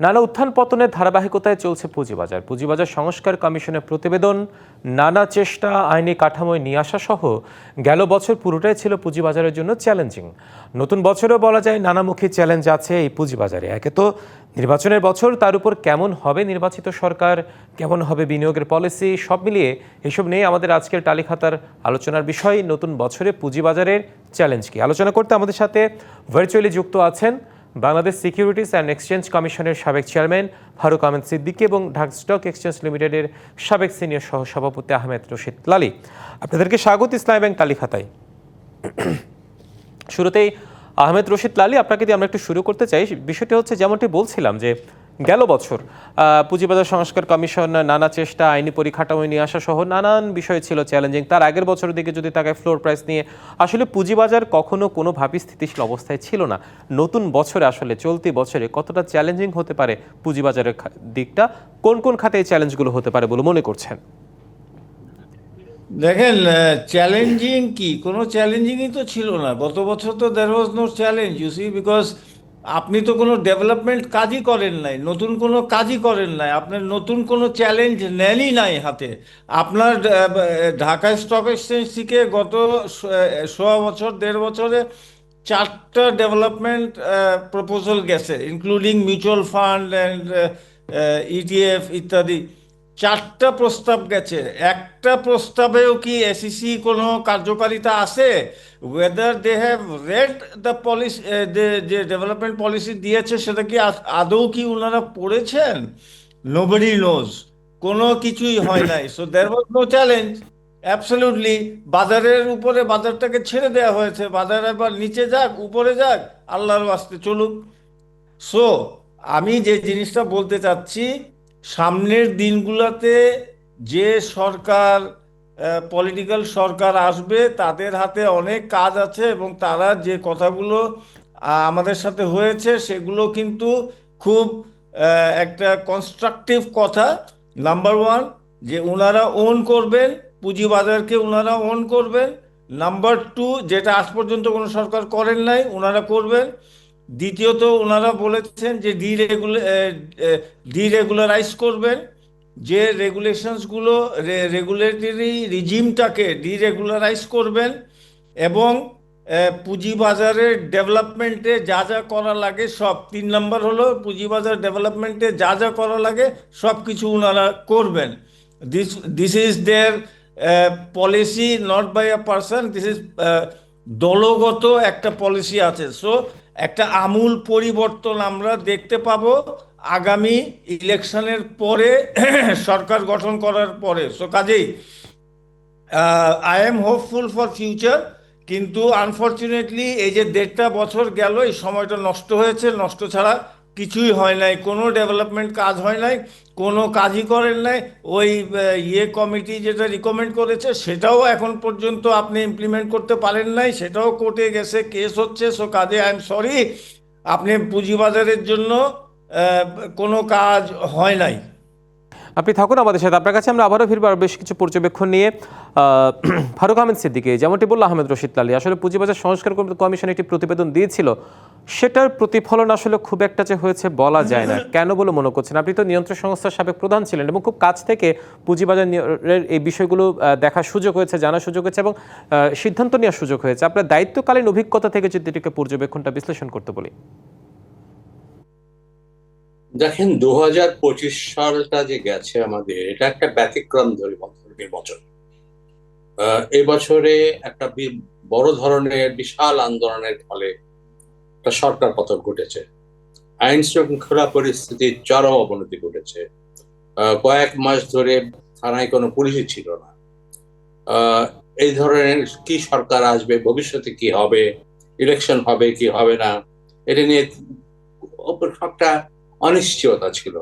নানা উত্থান পতনের ধারাবাহিকতায় চলছে পুঁজিবাজার। পুঁজিবাজার সংস্কার কমিশনের প্রতিবেদন, নানা চেষ্টা, আইনি কাঠামোয় নিয়ে আসা সহ গেল বছর পুরোটাই ছিল পুঁজিবাজারের জন্য চ্যালেঞ্জিং। নতুন বছরেও বলা যায় নানামুখী চ্যালেঞ্জ আছে এই পুঁজিবাজারে। একে তো নির্বাচনের বছর, তার উপর কেমন হবে নির্বাচিত সরকার, কেমন হবে বিনিয়োগের পলিসি, সব মিলিয়ে এসব নিয়ে আমাদের আজকের টালিখাতার আলোচনার বিষয়, নতুন বছরে পুঁজিবাজারের চ্যালেঞ্জ কি? আলোচনা করতে আমাদের সাথে ভার্চুয়ালি যুক্ত আছেন বাংলাদেশ সিকিউরিটিস অ্যান্ড এক্সচেঞ্জ কমিশনের সাবেক চেয়ারম্যান ফারুক আহমেদ সিদ্দিকী এবং ঢাকা স্টক এক্সচেঞ্জ লিমিটেডের সাবেক সিনিয়র সহ সভাপতি আহমেদ রশিদ লালি। আপনাদেরকে স্বাগত ইসলাম ব্যাংক তালিখাতায় শুরুতেই আহমেদ রশিদ লালি, আপনাকে দিয়ে আমরা একটু শুরু করতে চাই। বিষয়টি হচ্ছে, যেমনটি বলছিলাম যে গেল বছর। পুঁজিবাজার সংস্কার কমিশন নানা চেষ্টা, আইনি পরিকাঠামো নিয়ে আসা সহ নানান বিষয় ছিল চ্যালেঞ্জিং তার আগের বছরের দিকে যদি তাকায় ফ্লোর প্রাইস নিয়ে, আসলে পুঁজিবাজার কখনো কোনোভাবেই স্থিতিশীল অবস্থায় ছিল না। নতুন বছরে আসলে চলতি বছরে কতটা চ্যালেঞ্জিং হতে পারে পুঁজিবাজারের দিকটা, কোন কোন খাতে এই চ্যালেঞ্জগুলো হতে পারে বলে মনে করছেন? দেখেন চ্যালেঞ্জিং কি? কোনো চ্যালেঞ্জিংই তো ছিল না। গত বছর তো there was no challenge you see because আপনি তো কোনো ডেভেলপমেন্ট কাজই করেন নাই, নতুন কোনো কাজই করেন নাই আপনার নতুন কোনো চ্যালেঞ্জ নেনই নাই হাতে। আপনার ঢাকা স্টক এক্সচেঞ্জ থেকে গত সোয়া বছর, দেড় বছরে চারটা ডেভেলপমেন্ট প্রপোজাল গেছে including mutual fund and ETF ইত্যাদি। চারটা প্রস্তাব গেছে। একটা প্রস্তাবেও কি এসিসি কোনো কার্যকারিতা আছে? Whether they have read the policy যে ডেভেলপমেন্ট পলিসি দিয়েছে, সেটা কি আদৌ কি ওনারা পড়েছেন? নোবডি নোজ কোনো কিছুই হয় নাই। So there was no challenge absolutely বাজারের উপরে বাজারটাকে ছেড়ে দেওয়া হয়েছে। বাজার এবার নিচে যাক, উপরে যাক, আল্লাহর আসতে চলুক। সো আমি যে জিনিসটা বলতে চাচ্ছি সামনের দিনগুলোতে যে সরকার পলিটিক্যাল সরকার আসবে, তাদের হাতে অনেক কাজ আছে এবং তারা যে কথাগুলো আমাদের সাথে হয়েছে সেগুলো কিন্তু খুব একটা কনস্ট্রাকটিভ কথা। নাম্বার ওয়ান যে ওনারা ওন করবেন, পুঁজিবাজারকে ওনারা ওন করবেন। নাম্বার টু যেটা আজ পর্যন্ত কোনো সরকার করেন নাই ওনারা করবেন। দ্বিতীয়ত ওনারা বলেছেন যে ডিরেগুলে ডিরেগুলারাইজ করবেন, যে রেগুলেশনসগুলো রেগুলেটরি রিজিমটাকে ডিরেগুলারাইজ করবেন এবং পুঁজিবাজারের ডেভেলপমেন্টে যা যা করা লাগে সব, তিন নম্বর হলো পুঁজিবাজার ডেভেলপমেন্টে যা যা করা লাগে সব কিছু ওনারা করবেন। This this is their policy not by a person this is দলগত একটা পলিসি আছে। সো একটা আমূল পরিবর্তন আমরা দেখতে পাব আগামী ইলেকশনের পরে, সরকার গঠন করার পরে। সো কাজেই I am hopeful for future কিন্তু আনফর্চুনেটলি এই যে দেড়টা বছর গেল, এই সময়টা নষ্ট হয়েছে। নষ্ট ছাড়া কিছুই হয় নাই, কোনো ডেভেলপমেন্ট কাজ হয় নাই, কোনো কাজই করেন নাই। ওই ইয়ে কমিটি যেটা রিকমেন্ড করেছে, সেটাও এখন পর্যন্ত আপনি ইমপ্লিমেন্ট করতে পারেন নাই, সেটাও কোর্টে গেছে কেস হচ্ছে সো কাজে আই এম সরি আপনি পুঁজিবাজারের জন্য কোনো কাজ হয় নাই। আপনি থাকুন আমাদের সাথে, আপনার কাছে আমরা আবারও ফিরবো, আরও বেশ কিছু পর্যবেক্ষণ নিয়ে। ফারুক আহমেদ সিদ্দিকে, যেমনটি বলল আহমেদ রশিদ লালি, আসলে পুঁজিবাজার সংস্কার কমিশন একটি প্রতিবেদন দিয়েছিল। সেটার প্রতিফলন আসলে খুব একটা যে হয়েছে বলা যায় না। কেন বলে মনে করছেন? আপনি তো নিয়ন্ত্রণ সংস্থার সাবেক প্রধান ছিলেন এবং খুব কাছ থেকে পুঁজিবাজার নিয়ন্ত্রণের এই বিষয়গুলো দেখার সুযোগ হয়েছে জানার সুযোগ হয়েছে এবং সিদ্ধান্ত নেওয়ার সুযোগ হয়েছে। আপনার দায়িত্বকালীন অভিজ্ঞতা থেকে যদি এটিকে পর্যবেক্ষণটা বিশ্লেষণ করতে বলি। দেখেন দু হাজার পঁচিশ সালটা যে গেছে আমাদের এটা একটা ব্যতিক্রম ধরে বছর আহ, এই একটা বড় ধরনের বিশাল আন্দোলনের ফলে একটা সরকার পতন ঘটেছে। আইন শৃঙ্খলা পরিস্থিতির চরম অবনতি ঘটেছে। কয়েক মাস ধরে থানায় কোনো পুলিশই ছিল না। এই ধরনের কি সরকার আসবে, ভবিষ্যতে কি হবে ইলেকশন হবে, কি হবে না, এটা নিয়ে সবটা অনিশ্চয়তা ছিল।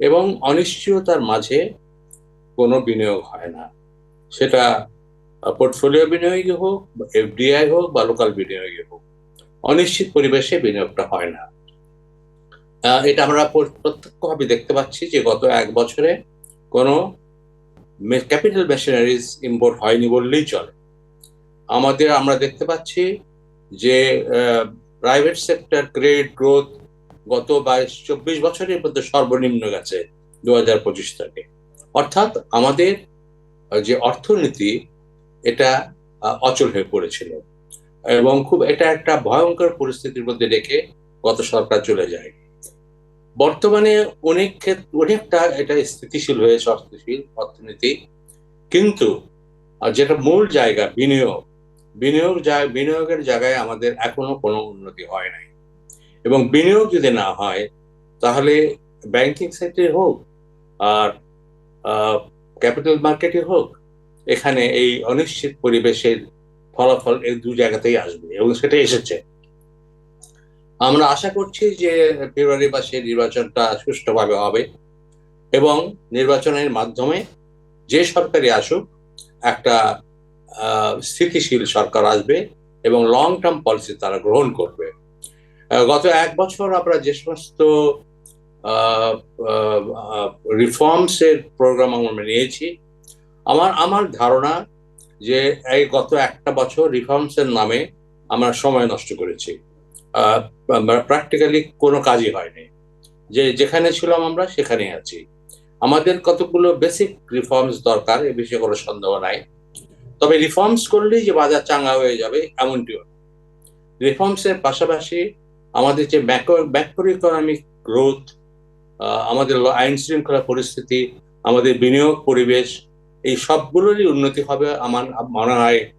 এবং অনিশ্চয়তার মাঝে কোনো বিনিয়োগ হয় না। সেটা পোর্টফোলিও বিনিয়োগই হোক এফডিআই হোক বা লোকাল বিনিয়োগই হোক। অনিশ্চিত পরিবেশে বিনিয়োগটা হয় না। এটা আমরা প্র- প্রত্যক্ষভাবে দেখতে পাচ্ছি যে গত এক বছরে কোনো ক্যাপিটাল মেশিনারিজ ইম্পোর্ট হয়নি বললেই চলে। আমাদের, আমরা দেখতে পাচ্ছি যে প্রাইভেট সেক্টর ক্রেডিট গ্রোথ গত বাইশ, চব্বিশ বছরের মধ্যে সর্বনিম্ন গেছে দু হাজার পঁচিশ থেকে। অর্থাৎ আমাদের যে অর্থনীতি, এটা অচল হয়ে পড়েছিল। এবং খুব, এটা একটা ভয়ঙ্কর পরিস্থিতির মধ্যে রেখে গত সরকার চলে যায়। বর্তমানে অনেক ক্ষেত্রে অনেকটা এটা স্থিতিশীল হয়েছে অস্থিতিশীল অর্থনীতি। কিন্তু যেটা মূল জায়গা বিনিয়োগ বিনিয়োগ বিনিয়োগের জায়গায় আমাদের এখনও কোনো উন্নতি হয় নাই। এবং বিনিয়োগ যদি না হয়, তাহলে ব্যাংকিং সেক্টরে হোক, আর ক্যাপিটাল মার্কেটে হোক, এখানে এই অনিশ্চিত পরিবেশের ফলাফল এই দু জায়গাতেই আসবে এবং সেটা এসেছে। আমরা আশা করছি যে ফেব্রুয়ারি মাসে নির্বাচনটা সুষ্ঠুভাবে হবে এবং নির্বাচনের মাধ্যমে যে সরকারি আসুক, একটা স্থিতিশীল সরকার আসবে এবং লং টার্ম পলিসি তারা গ্রহণ করবে। গত এক বছর আমরা যে সমস্ত রিফর্মস এর প্রোগ্রাম আমরা নিয়েছি, আমার আমার ধারণা যে এই গত একটা বছর রিফর্মস এর নামে আমরা সময় নষ্ট করেছি। প্র্যাকটিক্যালি কোনো কাজই হয়নি। যে যেখানে ছিলাম আমরা সেখানেই আছি। আমাদের কতগুলো বেসিক রিফর্মস দরকার এ বিষয়ে কোনো সন্দেহ নাই। তবে রিফর্মস করলেই যে বাজার চাঙ্গা হয়ে যাবে এমনটিও না। রিফর্মস এর পাশাপাশি আমাদের যে ম্যাক্রো ইকোনমিক গ্রোথ আমাদের আইন শৃঙ্খলা পরিস্থিতি, আমাদের বিনিয়োগ পরিবেশ এই সবগুলোরই উন্নতি হবে আমার, মনে হয়,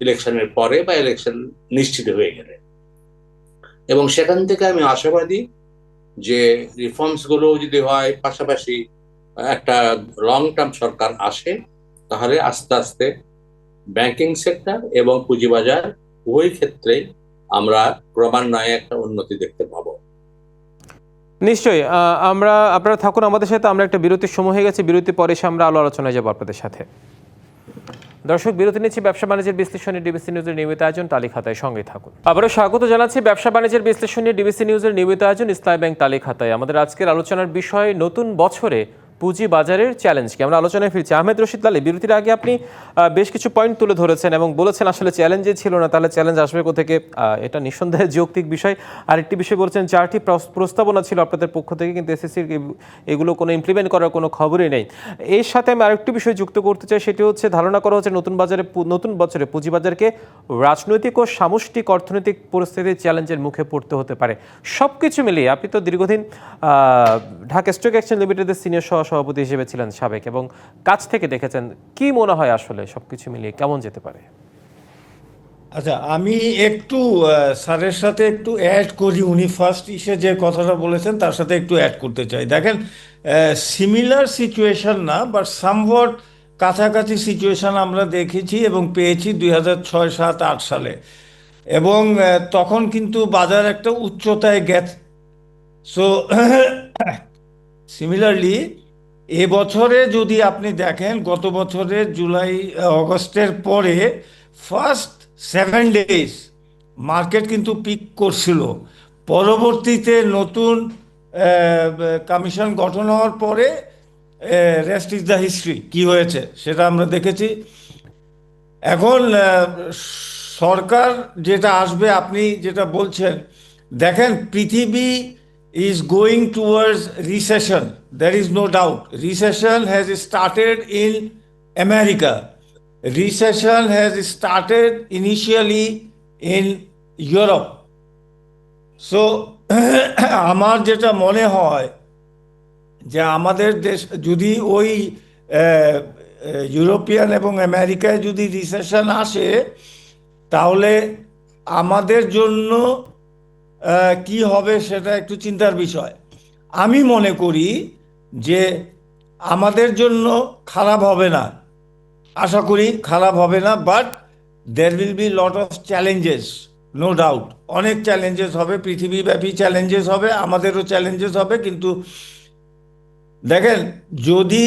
ইলেকশনের পরে বা ইলেকশন নিশ্চিত হয়ে গেলে। এবং সেখান থেকে আমি আশাবাদী যে রিফর্মসগুলো যদি হয়, পাশাপাশি একটা লং টার্ম সরকার আসে, তাহলে আস্তে আস্তে ব্যাংকিং সেক্টর এবং পুঁজিবাজার উভয় ক্ষেত্রে আমরা ক্রমান্বয়ে একটা উন্নতি দেখতে পাবো। নিশ্চয়ই আমরা, আপনারা থাকুন আমাদের সাথে, আমরা একটা বিরতির সময় হয়ে গেছে, বিরতি পরে এসে আমরা আলো আলোচনায় যাব আপনাদের সাথে। দর্শক, বিরতি নিচ্ছি ব্যবসা বাণিজ্যের বিশ্লেষণে ডিবিসি নিউজের নিয়মিত আয়োজন তালিকাতায় সঙ্গে থাকুন। আবারও স্বাগত জানাচ্ছি ব্যবসা বাণিজ্যের বিশ্লেষণে ডিবিসি নিউজের নিয়মিত আয়োজন, ইসলাম ব্যাংক তালিখাতায়। আমাদের আজকের আলোচনার বিষয়, নতুন বছরে পুঁজি বাজারের চ্যালেঞ্জ কি? আমরা আলোচনায় ফিরছি। আহমেদ রশিদ লালি, বিরতির আগে আপনি বেশ কিছু পয়েন্ট তুলে ধরেছেন এবং বলেছেন আসলে চ্যালেঞ্জে ছিল না, তাহলে চ্যালেঞ্জ আসবে কোথেকে? এটা নিঃসন্দেহে যৌক্তিক বিষয়। আরেকটি বিষয় বলছেন, চারটি প্রস- প্রস্তাবনা ছিল আপনাদের পক্ষ থেকে, কিন্তু এসএসসির এগুলো কোনো ইমপ্লিমেন্ট করার কোনো খবরই নেই। এর সাথে আমি আরেকটি বিষয় যুক্ত করতে চাই, সেটি হচ্ছে ধারণা করা হচ্ছে নতুন বাজারে নতুন বছরে পুঁজিবাজারকে রাজনৈতিক ও সামষ্টিক অর্থনৈতিক পরিস্থিতির চ্যালেঞ্জের মুখে পড়তে হতে পারে। সব কিছু মিলিয়ে, আপনি তো দীর্ঘদিন ঢাকা স্টক এক্সচেঞ্জ লিমিটেডের সিনিয়র সহ সভাপতি হিসেবে ছিলেন সাবেক এবং কাছ থেকে দেখেছেন কি মনে হয় আসলে সব কিছু মিলিয়ে কেমন যেতে পারে? আচ্ছা আমি একটু স্যারের সাথে একটু অ্যাড করি। উনি ফার্স্ট ইসে যে কথাটা বলেছেন, তার সাথে একটু অ্যাড করতে চাই। দেখেন সিমিলার সিচুয়েশন না বাট সামওয়াট কাছাকাছি সিচুয়েশন আমরা দেখেছি এবং পেয়েছি দুই হাজার ছয়, সাত, আট সালে। এবং তখন কিন্তু বাজার একটা উচ্চতায় গেছে সো সিমিলারলি এবছরে যদি আপনি দেখেন, গত বছরের জুলাই অগস্টের পরে ফার্স্ট সেভেন ডেজ মার্কেট কিন্তু পিক করছিল। পরবর্তীতে নতুন কমিশন গঠন হওয়ার পরে রেস্ট ইজ দ্য হিস্ট্রি কি হয়েছে সেটা আমরা দেখেছি। এখন সরকার যেটা আসবে, আপনি যেটা বলছেন, দেখেন পৃথিবী is going towards recession there is no doubt recession has started in America recession has started initially in Europe so আমার যেটা মনে হয়, যে আমাদের দেশ, যদি ওই ইউরোপিয়ান এবং আমেরিকায় যদি রিসেশন আসে, তাহলে আমাদের জন্য কি হবে সেটা একটু চিন্তার বিষয়। আমি মনে করি যে আমাদের জন্য খারাপ হবে না। আশা করি খারাপ হবে না but there will be lot of challenges no doubt অনেক চ্যালেঞ্জেস হবে, পৃথিবীব্যাপী চ্যালেঞ্জেস হবে, আমাদেরও চ্যালেঞ্জেস হবে, কিন্তু দেখেন, যদি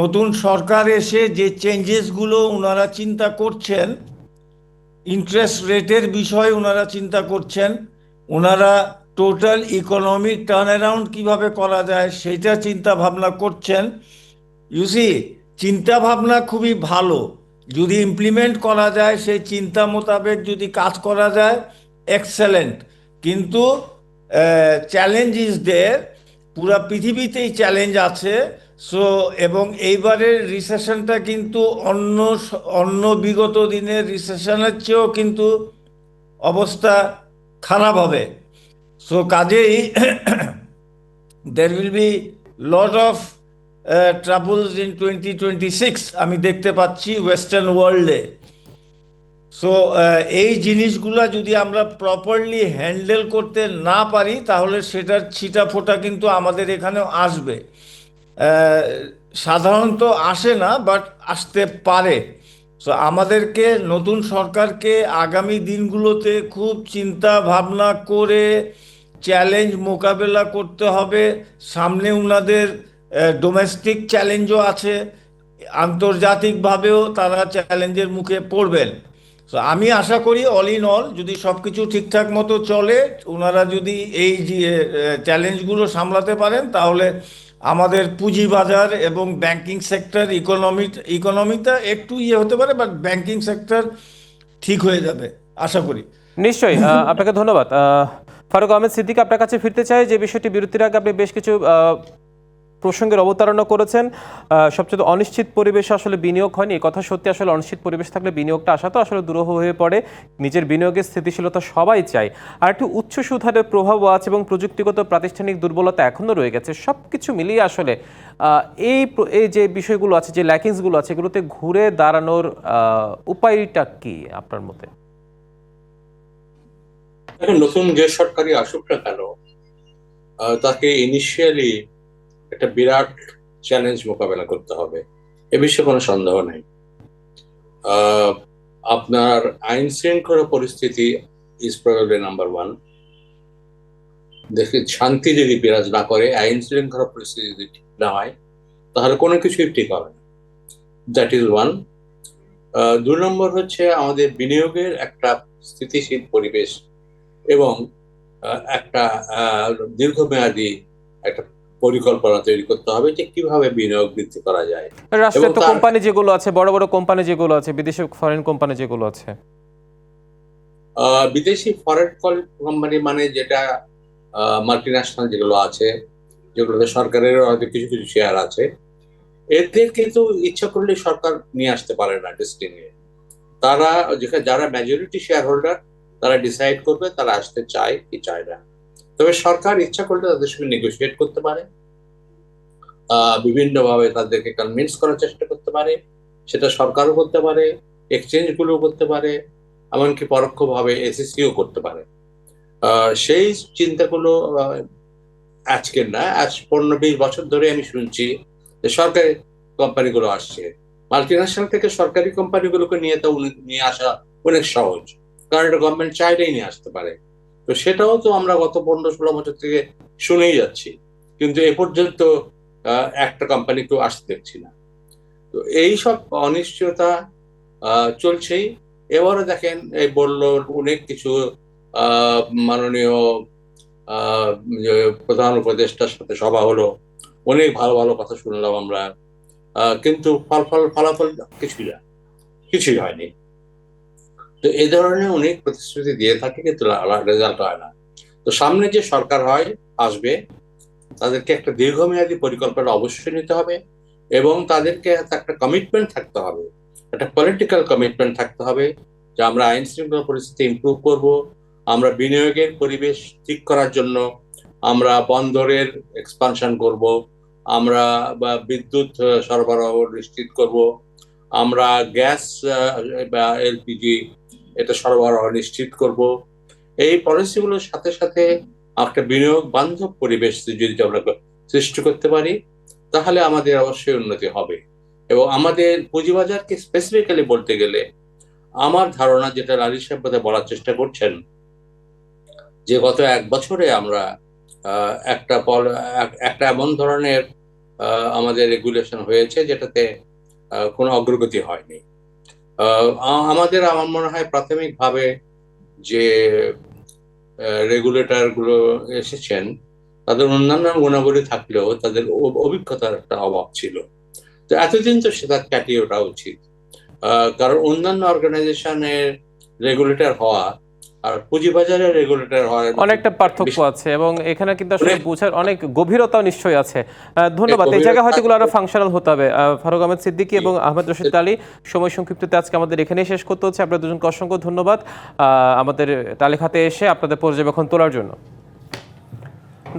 নতুন সরকার এসে যে চেঞ্জেসগুলো ওনারা চিন্তা করছেন ইন্টারেস্ট রেটের বিষয়ে ওনারা চিন্তা করছেন। ওনারা টোটাল ইকোনমিক টার্ন অ্যারাউন্ড কীভাবে করা যায় সেটা চিন্তা ভাবনা করছেন। ইউসি চিন্তা ভাবনা খুবই ভালো। যদি ইমপ্লিমেন্ট করা যায়, সেই চিন্তা মোতাবেক যদি কাজ করা যায় এক্সেলেন্ট কিন্তু চ্যালেঞ্জ ইজ দেয়ার পুরা পৃথিবীতেই চ্যালেঞ্জ আছে। সো এবং এইবারের রিসেশনটা কিন্তু অন্য অন্য বিগত দিনের রিসেশনের চেয়েও কিন্তু অবস্থা খারাপ হবে। সো কাজেই there be lot of of uh, troubles in 2026 আমি দেখতে পাচ্ছি ওয়েস্টার্ন ওয়ার্ল্ডে সো এই জিনিসগুলা যদি আমরা প্রপারলি হ্যান্ডেল করতে না পারি তাহলে সেটার ছিটা ফোটা কিন্তু আমাদের এখানেও আসবে। সাধারণত আসে না বাট আসতে পারে। সো আমাদেরকে, নতুন সরকারকে আগামী দিনগুলোতে খুব চিন্তা ভাবনা করে চ্যালেঞ্জ মোকাবেলা করতে হবে। সামনে ওনাদের ডোমেস্টিক চ্যালেঞ্জও আছে। আন্তর্জাতিকভাবেও তারা চ্যালেঞ্জের মুখে পড়বেন। তো আমি আশা করি অল ইন অল যদি সব কিছু ঠিকঠাক মতো চলে ওনারা যদি এই যে চ্যালেঞ্জগুলো সামলাতে পারেন, তাহলে আমাদের পুঁজিবাজার এবং ব্যাংকিং সেক্টর ইকোনমি ইকোনমিটা একটু ইয়ে হতে পারে বাট ব্যাংকিং সেক্টর ঠিক হয়ে যাবে, আশা করি। নিশ্চয়ই আপনাকে ধন্যবাদ। ফারুক আহমেদ সিদ্দিক আপনার কাছে ফিরতে চাই, যে বিষয়টি বিরতির আগে আপনি বেশ কিছু প্রসঙ্গের অবতারণা করেছেন। সবচেয়ে অনিশ্চিত পরিবেশে আসলে বিনিয়োগ হয়নি। এই কথা সত্যি আসলে অনিশ্চিত পরিবেশ থাকলে বিনিয়োগটা আসা তো আসলে দুরূহ হয়ে পড়ে। নিজের বিনিয়োগের স্থিতিশীলতা সবাই চায়। আর একটু উচ্চ সুধারের প্রভাবও আছে এবং প্রযুক্তিগত প্রাতিষ্ঠানিক দুর্বলতা এখনও রয়ে গেছে। সব কিছু মিলিয়ে আসলে এই এই যে বিষয়গুলো আছে, যে ল্যাকিংসগুলো আছে, এগুলোতে ঘুরে দাঁড়ানোর উপায়টা কি আপনার মতে? নতুন যে সরকারি আসুক না কেন তাকে ইনিশিয়ালি একটা বিরাট চ্যালেঞ্জ মোকাবেলা করতে হবে। এ বিষয়ে কোনো সন্দেহ নেই। আপনার আইন শৃঙ্খলা পরিস্থিতি ইজ প্রবলি নাম্বার ওয়ান দেখে, শান্তি যদি বিরাজ না করে, আইন শৃঙ্খলা পরিস্থিতি যদি ঠিক না হয়, তাহলে কোনো কিছুই ঠিক হবে না। দ্যাট ইজ ওয়ান দুই নম্বর হচ্ছে আমাদের বিনিয়োগের একটা স্থিতিশীল পরিবেশ এবং একটা দীর্ঘমেয়াদী একটা পরিকল্পনা তৈরি করতে হবে যে কীভাবে বিনিয়োগ বৃদ্ধি করা যায়। রাষ্ট্রায়ত্ত কোম্পানি যেগুলো আছে বড় বড় কোম্পানি যেগুলো আছে বিদেশি ফরেন কোম্পানি যেগুলো আছে। বিদেশি ফরেন কোম্পানি মানে যেটা মাল্টি ন্যাশনাল যেগুলো আছে যেগুলোতে সরকারের হয়তো কিছু কিছু শেয়ার আছে। এদের কিন্তু ইচ্ছা করলে সরকার নিয়ে আসতে পারে না ডিস্টিংয়ে তারা যেখানে যারা মেজরিটি শেয়ার হোল্ডার তারা ডিসাইড করবে তারা আসতে চায় কি চায় না। তবে সরকার ইচ্ছা করলে তাদের সঙ্গে নেগোসিয়েট করতে পারে। বিভিন্নভাবে তাদেরকে কনভিন্স করার চেষ্টা করতে পারে। সেটা সরকারও করতে পারে এক্সচেঞ্জগুলো করতে পারে, এমনকি পরোক্ষভাবে এসএসসিও করতে পারে। সেই চিন্তাগুলো আজকের না, আজ পনেরো বিশ বছর ধরে আমি শুনছি যে সরকারি কোম্পানিগুলো আসছে। মাল্টিন্যাশনাল থেকে সরকারি কোম্পানিগুলোকে নিয়ে তো নিয়ে আসা অনেক সহজ। কারণ এটা গভর্নমেন্ট চাইলেই নিয়ে আসতে পারে। তো সেটাও তো আমরা গত পনেরো ষোলো বছর থেকে শুনেই যাচ্ছি। কিন্তু এ পর্যন্ত একটা কোম্পানিকেও আসতে দেখছি না। তো এই সব অনিশ্চয়তা চলছেই। এবারে দেখেন, এই বলল অনেক কিছু মাননীয় প্রধান উপদেষ্টার সাথে সভা হলো। অনেক ভালো ভালো কথা শুনলাম আমরা। কিন্তু ফল ফল ফলাফল কিছুই না। কিছুই হয়নি। তো এই ধরনের অনেক প্রতিশ্রুতি দিয়ে থাকে, কিন্তু রেজাল্ট হয় না। তো সামনে যে সরকার হয়, আসবে, তাদেরকে একটা দীর্ঘমেয়াদী পরিকল্পনা অবশ্যই নিতে হবে এবং তাদেরকে একটা কমিটমেন্ট থাকতে হবে। একটা পলিটিক্যাল কমিটমেন্ট থাকতে হবে যে আমরা আইন শৃঙ্খলা পরিস্থিতি ইমপ্রুভ করব, আমরা বিনিয়োগের পরিবেশ ঠিক করার জন্য আমরা বন্দরের এক্সপানশন করব, আমরা বিদ্যুৎ সরবরাহ নিশ্চিত করব, আমরা গ্যাস বা এলপিজি এটা সরবরাহ নিশ্চিত করব। এই পলিসিগুলোর সাথে সাথে একটা বিনিয়োগ বান্ধব পরিবেশ যদি আমরা সৃষ্টি করতে পারি, তাহলে আমাদের অবশ্যই উন্নতি হবে। এবং আমাদের পুঁজিবাজারকে স্পেসিফিক্যালি বলতে গেলে, আমার ধারণা যেটা লালি সাহেব বলার চেষ্টা করছেন, যে গত এক বছরে আমরা একটা একটা এমন ধরনের আমাদের রেগুলেশন হয়েছে যেটাতে কোনো অগ্রগতি হয়নি। আমাদের আমার মনে হয় প্রাথমিকভাবে যে রেগুলেটরগুলো এসেছেন, তাদের অন্যান্য গুণাবলী থাকলেও তাদের অভিজ্ঞতার একটা অভাব ছিল। তো এতদিন তো সেটা কাটিয়ে ওঠা উচিত। কারণ অন্যান্য অর্গানাইজেশনের রেগুলেটর হওয়া আর পুঁজিবাজারের রেগুলেটর হয় অনেকটা পার্থক্য আছে এবং এখানে কিন্তু আসলে বোঝার অনেক গভীরতাও নিশ্চয়ই আছে। ধন্যবাদ। এই জায়গায় হয়তো এগুলো আরও ফাংশনাল হতে হবে। ফারুক আহমেদ সিদ্দিকী এবং আহমেদ রশিদ আলী সময় সংক্ষিপ্ততে আজকে আমাদের এখানেই শেষ করতে হচ্ছে। আপনাদের দুজনকে অসংখ্য ধন্যবাদ। আহ, আমাদের তালিকাতে এসে আপনাদের পর্যবেক্ষণ তোলার জন্য।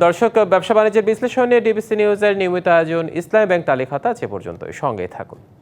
দর্শক ব্যবসা বাণিজ্যের বিশ্লেষণ নিয়ে ডিবিসি নিউজের নিয়মিত আয়োজন ইসলামী ব্যাংক তালিকাতা যে পর্যন্ত সঙ্গেই থাকুন।